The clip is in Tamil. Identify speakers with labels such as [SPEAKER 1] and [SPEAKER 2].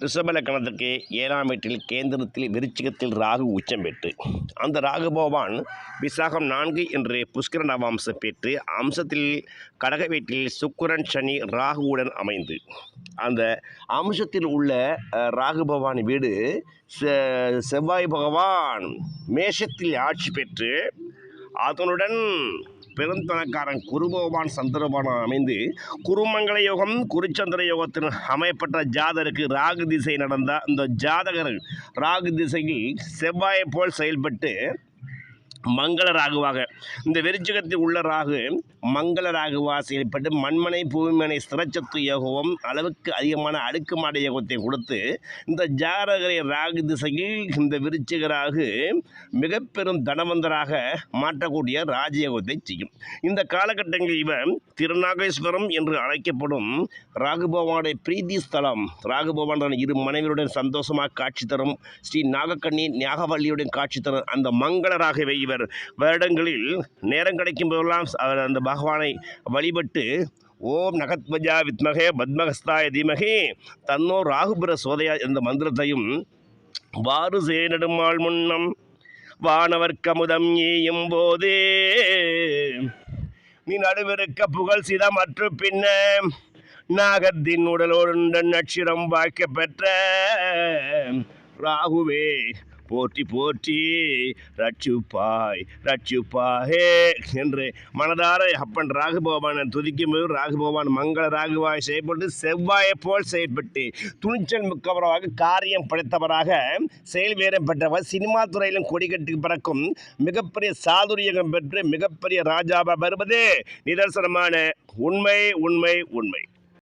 [SPEAKER 1] ரிஷபலக்கணத்துக்கு ஏழாம் வீட்டில் கேந்திரத்தில் விருச்சிகத்தில் ராகு உச்சம் பெற்று அந்த ராகு பகவான் விசாகம் நான்கு என்று புஷ்கர நவாம்சம் பெற்று அம்சத்தில் கடக வீட்டில் சுக்கிரன் சனி ராகுவுடன் அமைந்து அந்த அம்சத்தில் உள்ள ராகு பகவான் வீடு செ- செவ்வாய் பகவான் மேஷத்தில் ஆட்சி பெற்று அதனுடன் பெருந்தனக்காரன் குருபகவான் சந்திரபகவான் அமைந்து குருமங்கள யோகம் குருச்சந்திர யோகத்தின் அமையப்பட்ட ஜாதகருக்கு ராகு திசை நடந்த அந்த ஜாதகர் ராகு திசையில் செவ்வாயை போல் செயல்பட்டு மங்கள ராகுவாக இந்த வெறிச்சகத்தில் உள்ள ராகு மங்கள ராகுவா செயல்பட்டு மண்மனை பூமிமனை ஸ்திரச்சத்து யோகமும் அளவுக்கு அதிகமான அடுக்குமாடி யோகத்தை கொடுத்து இந்த ஜாரகரை ராகு திசையில் இந்த விருச்சிக ராகு மிக பெரும் தனவந்தராக மாற்றக்கூடிய ராஜயோகத்தை செய்யும். இந்த காலகட்டங்களில் இவன் திருநாகேஸ்வரம் என்று அழைக்கப்படும் ராகுபவானுடைய பிரீதி ஸ்தலம். ராகுபவான் இரு மனைவியுடன் சந்தோஷமாக காட்சி தரும் ஸ்ரீ நாகக்கண்ணி நாகவல்லியுடன் காட்சி தரும் அந்த மங்கள ராகவை இவர் வருடங்களில் நேரம் கிடைக்கும் போதெல்லாம் அவர் அந்த பகவானை வழிபட்டு ஓம் நகத்வஜா வித்மகே பத்மகஸ்தாய தீமகே தன்னோ ராகுபுர சோதயா என்ற மந்திரத்தையும் வாறு சேனடுமாள் முன்னம் வானவர் கமுதம் ஏயும் போதே நீ நடுவிருக்க புகழ் சிதமற்று பின்ன நாகத்தின் உடலோடு நட்சிரம் வாய்க்க பெற்ற ராகுவே போற்றி போற்றி ரட்சுப்பாய் ரட்சுப்பாயே என்று மனதார அப்பன் ராகுபவான் துதிக்கும் போது ராகுபவான் மங்கள ராகுவாய் செயல்பட்டு செவ்வாயை போல் செயல்பட்டு துணிச்சல் மிக்கவராக காரியம் படைத்தவராக செயல் வீரம் பெற்றவர் சினிமா துறையிலும் கொடிக்கட்டு பிறக்கும் மிகப்பெரிய சாதுரியகம் பெற்று மிகப்பெரிய ராஜாவா வருவது நிதர்சனமான உண்மை உண்மை உண்மை.